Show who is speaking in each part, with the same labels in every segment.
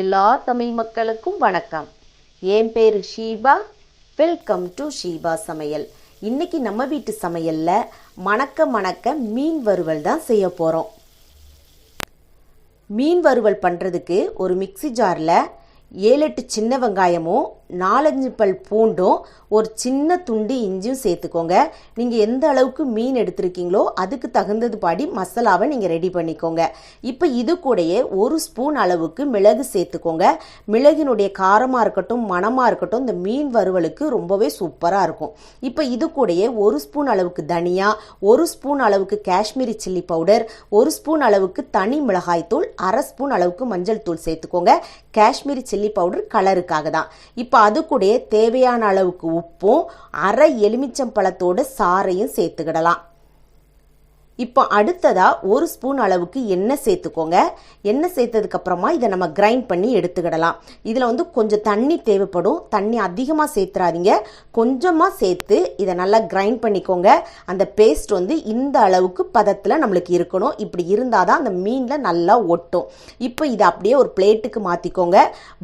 Speaker 1: எல்லா தமிழ் மக்களுக்கும் வணக்கம். என் பேர் ஷீபா. வெல்கம் டு ஷீபா சமையல். இன்னைக்கு நம்ம வீட்டு சமையலில் மணக்க மணக்க மீன் வறுவல் தான் செய்ய போகிறோம் மீன் வறுவல் பண்ணுறதுக்கு ஒரு மிக்ஸி ஜாரில் ஏழு எட்டு சின்ன வெங்காயமும் நாலஞ்சு பல் பூண்டும் ஒரு சின்ன துண்டு இஞ்சியும் சேர்த்துக்கோங்க. நீங்கள் எந்த அளவுக்கு மீன் எடுத்திருக்கீங்களோ அதுக்கு தகுந்தது பாடி மசாலாவை நீங்கள் ரெடி பண்ணிக்கோங்க. இப்போ இது கூடயே ஒரு ஸ்பூன் அளவுக்கு மிளகு சேர்த்துக்கோங்க. மிளகினுடைய காரமாக இருக்கட்டும் மணமாக இருக்கட்டும் இந்த மீன் வறுவலுக்கு ரொம்பவே சூப்பராக இருக்கும். இப்போ இது கூடயே ஒரு ஸ்பூன் அளவுக்கு தனியா ஒரு ஸ்பூன் அளவுக்கு காஷ்மீரி சில்லி பவுடர் ஒரு ஸ்பூன் அளவுக்கு தனி மிளகாய் தூள் அரை ஸ்பூன் அளவுக்கு மஞ்சள் தூள் சேர்த்துக்கோங்க. காஷ்மீரி சில்லி பவுடர் கலருக்காக தான். இப்போ அது கூடயே தேவையான அளவுக்கு உப்பும் அரை எலுமிச்சம்பழத்தோட சாறையும் சேர்த்துக்கிடலாம். இப்போ அடுத்ததாக ஒரு ஸ்பூன் அளவுக்கு எண்ணெய் சேர்த்துக்கோங்க. எண்ணெய் சேர்த்ததுக்கப்புறமா இதை நம்ம கிரைண்ட் பண்ணி எடுத்துக்கிடலாம். இதில் வந்து கொஞ்சம் தண்ணி தேவைப்படும். தண்ணி அதிகமாக சேர்த்துறாதீங்க. கொஞ்சமாக சேர்த்து இதை நல்லா கிரைண்ட் பண்ணிக்கோங்க. அந்த பேஸ்ட் வந்து இந்த அளவுக்கு பதத்தில் நம்மளுக்கு இருக்கணும். இப்படி இருந்தால் தான் அந்த மீனில் நல்லா ஒட்டும். இப்போ இதை அப்படியே ஒரு பிளேட்டுக்கு மாற்றிக்கோங்க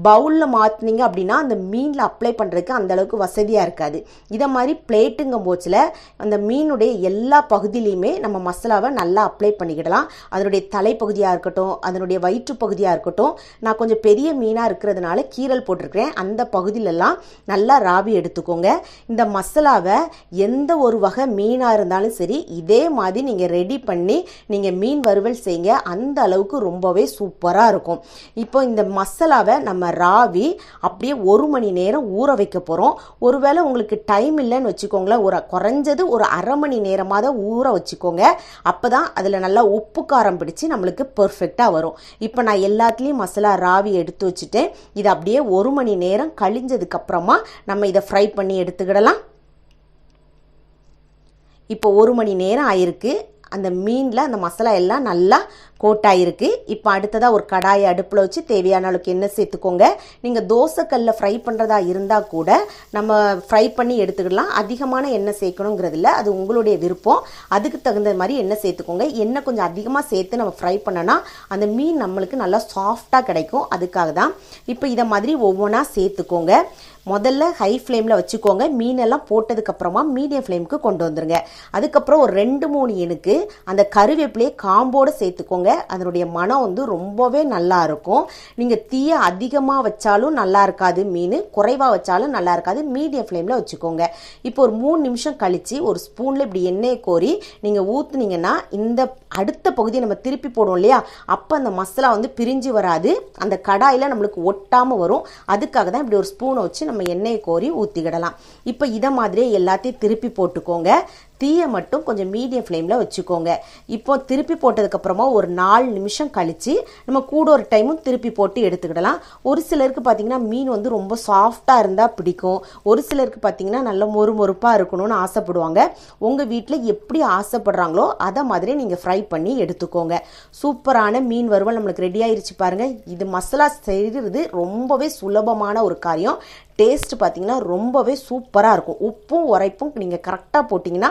Speaker 1: பவுலில் மாற்றினீங்க அப்படின்னா அந்த மீனில் அப்ளை பண்ணுறதுக்கு அந்த அளவுக்கு வசதியாக இருக்காது. இதை மாதிரி பிளேட்டுங்கும் போச்சில் அந்த மீனுடைய எல்லா பகுதியிலையுமே நம்ம மசாலாவை நல்லா அப்ளை பண்ணிக்கிடலாம். அதனுடைய தலைப்பகுதியாக இருக்கட்டும் அதனுடைய வயிற்று பகுதியாக இருக்கட்டும் நான் கொஞ்சம் பெரிய மீனாக இருக்கிறதுனால கீரல் போட்டிருக்கிறேன். அந்த பகுதியிலலாம் நல்லா ராவி எடுத்துக்கோங்க. இந்த மசாலாவை எந்த ஒரு வகை மீனாக இருந்தாலும் சரி இதே மாதிரி நீங்கள் ரெடி பண்ணி நீங்கள் மீன் வறுவல் செய்யுங்க அந்த அளவுக்கு ரொம்பவே சூப்பராக இருக்கும். இப்போ இந்த மசாலாவை நம்ம ராவி அப்படியே ஒரு மணி நேரம் ஊற வைக்க போகிறோம் ஒருவேளை உங்களுக்கு டைம் இல்லைன்னு வச்சுக்கோங்களேன். ஒரு குறைஞ்சது ஒரு அரை மணி நேரமாக தான் ஊற வச்சுக்கோங்க. அப்போ தான் அதில் நல்லா உப்பு காரம் பிடிச்சி நம்மளுக்கு பர்ஃபெக்டாக வரும். இப்போ நான் எல்லாத்துலேயும் மசாலா ராவி எடுத்து வச்சுட்டேன். இது அப்படியே ஒரு மணி நேரம் கழிஞ்சதுக்கப்புறமா நம்ம இதை ஃப்ரை பண்ணி எடுத்துக்கிடலாம். இப்போ ஒரு மணி நேரம் ஆயிருக்கு. அந்த மீனில் அந்த மசாலா எல்லாம் நல்லா கோட்டாயிருக்கு. இப்போ அடுத்ததாக ஒரு கடாயை அடுப்பில் வச்சு தேவையான அளவுக்கு எண்ணெய் சேர்த்துக்கோங்க. நீங்கள் தோசைக்கல்லில் ஃப்ரை பண்ணுறதா இருந்தால் கூட நம்ம ஃப்ரை பண்ணி எடுத்துக்கலாம். அதிகமான எண்ணெய் சேர்க்கணுங்கிறதில்ல. அது உங்களுடைய விருப்பம். அதுக்கு தகுந்த மாதிரி எண்ணெய் சேர்த்துக்கோங்க. எண்ணெய் கொஞ்சம் அதிகமாக சேர்த்து நம்ம ஃப்ரை பண்ணோன்னா அந்த மீன் நம்மளுக்கு நல்லா சாஃப்டாக கிடைக்கும். அதுக்காக தான் இப்போ இதை மாதிரி ஒவ்வொன்றா சேர்த்துக்கோங்க. முதல்ல ஹை ஃப்ளேமில் வச்சுக்கோங்க. மீனெல்லாம் போட்டதுக்கப்புறமா மீடியம் ஃப்ளேமுக்கு கொண்டு வந்துருங்க. அதுக்கப்புறம் ஒரு ரெண்டு மூணு எணுக்கு அந்த கருவேப்பிலையை காம்போடு சேர்த்துக்கோங்க. அதனுடைய மனம் வந்து ரொம்பவே நல்லா இருக்கும். நீங்கள் தீயை அதிகமாக வச்சாலும் நல்லா இருக்காது மீன். குறைவாக வச்சாலும் நல்லா இருக்காது. மீடியம் ஃப்ளேமில் வச்சுக்கோங்க. இப்போ ஒரு மூணு நிமிஷம் கழித்து ஒரு ஸ்பூனில் இப்படி எண்ணெயை கோரி நீங்கள் ஊற்றுனீங்கன்னா இந்த அடுத்த பகுதியை நம்ம திருப்பி போடுவோம் இல்லையா? அப்போ அந்த மசாலா வந்து பிரிஞ்சு வராது. அந்த கடாயில் நம்மளுக்கு ஒட்டாமல் வரும். அதுக்காக தான் இப்படி ஒரு ஸ்பூனை வச்சு நம்ம எண்ணெயை கோரி ஊற்றிக்கிடலாம் இப்போ இதை மாதிரியே எல்லாத்தையும் திருப்பி போட்டுக்கோங்க. தீயை மட்டும் கொஞ்சம் மீடியம் ஃப்ளேமில் வச்சுக்கோங்க. இப்போ திருப்பி போட்டதுக்கப்புறமா ஒரு நாலு நிமிஷம் கழித்து நம்ம கூட ஒரு டைமும் திருப்பி போட்டு எடுத்துக்கிடலாம். ஒரு சிலருக்கு பார்த்திங்கன்னா மீன் வந்து ரொம்ப சாஃப்டாக இருந்தால் பிடிக்கும். ஒரு சிலருக்கு பார்த்திங்கன்னா நல்ல மொறு மொறுப்பாக இருக்கணும்னு ஆசைப்படுவாங்க. உங்கள் வீட்டில் எப்படி ஆசைப்படுறாங்களோ அதை மாதிரி நீங்கள் ஃப்ரை பண்ணி எடுத்துக்கோங்க. சூப்பரான மீன் வறுவல் நம்மளுக்கு ரெடி ஆயிடுச்சு பாருங்கள் இது மசாலா செய்கிறது ரொம்பவே சுலபமான ஒரு காரியம். டேஸ்ட் பார்த்தீங்கன்னா ரொம்பவே சூப்பராக இருக்கும். உப்பும் உரைப்பும் நீங்கள் கரெக்டாக போட்டிங்கன்னா